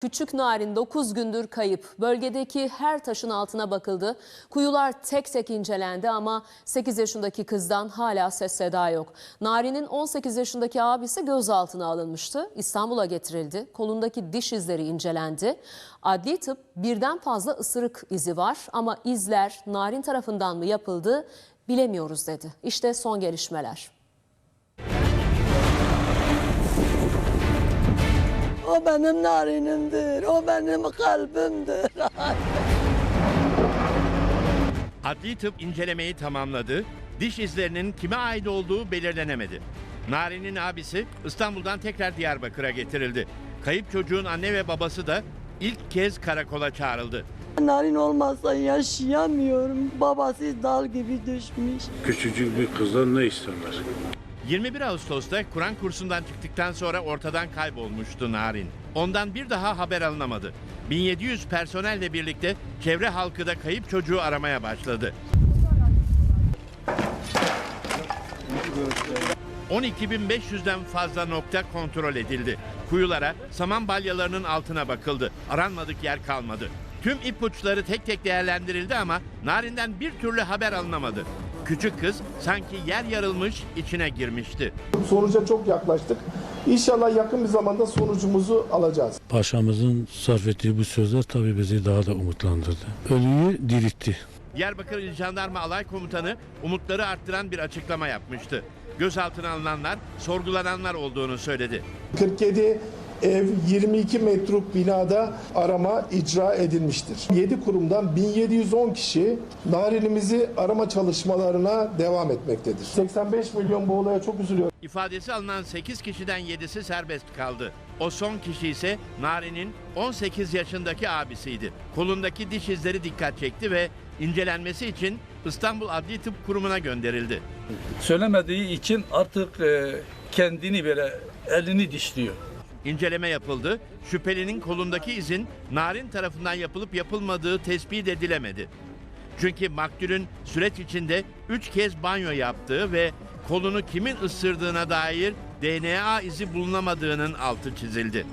Küçük Narin 9 gündür kayıp. Bölgedeki her taşın altına bakıldı. Kuyular tek tek incelendi ama 8 yaşındaki kızdan hala ses seda yok. Narin'in 18 yaşındaki abisi gözaltına alınmıştı. İstanbul'a getirildi. Kolundaki diş izleri incelendi. Adli tıp birden fazla ısırık izi var ama izler Narin tarafından mı yapıldı bilemiyoruz dedi. İşte son gelişmeler. O benim narinimdir, o benim kalbimdir. Adli tıp incelemeyi tamamladı. Diş izlerinin kime ait olduğu belirlenemedi. Nari'nin abisi İstanbul'dan tekrar Diyarbakır'a getirildi. Kayıp çocuğun anne ve babası da ilk kez karakola çağrıldı. Narin olmazsa yaşayamıyorum. Babası dal gibi düşmüş. Küçücük bir kızdan ne isterler? 21 Ağustos'ta Kur'an kursundan çıktıktan sonra ortadan kaybolmuştu Narin. Ondan bir daha haber alınamadı. 1700 personelle birlikte çevre halkı da kayıp çocuğu aramaya başladı. 12.500'den fazla nokta kontrol edildi. Kuyulara, saman balyalarının altına bakıldı. Aranmadık yer kalmadı. Tüm ipuçları tek tek değerlendirildi ama Narin'den bir türlü haber alınamadı. Küçük kız sanki yer yarılmış içine girmişti. Sonuca çok yaklaştık. İnşallah yakın bir zamanda sonucumuzu alacağız. Paşamızın sarf ettiği bu sözler tabii bizi daha da umutlandırdı. Ölüyü diritti. Diyarbakır İl Jandarma Alay Komutanı umutları arttıran bir açıklama yapmıştı. Gözaltına alınanlar, sorgulananlar olduğunu söyledi. 47 ev 22 metruk binada arama icra edilmiştir. 7 kurumdan 1710 kişi narinimizi arama çalışmalarına devam etmektedir. 85 milyon bu olaya çok üzülüyorum. İfadesi alınan 8 kişiden 7'si serbest kaldı. O son kişi ise Nari'nin 18 yaşındaki abisiydi. Kolundaki diş izleri dikkat çekti ve incelenmesi için İstanbul Adli Tıp Kurumu'na gönderildi. söylemediği için artık e, kendini böyle elini dişliyor. İnceleme yapıldı. Şüphelinin kolundaki izin Narin tarafından yapılıp yapılmadığı tespit edilemedi. Çünkü maktulün süreç içinde 3 kez banyo yaptığı ve kolunu kimin ısırdığına dair DNA izi bulunamadığının altı çizildi.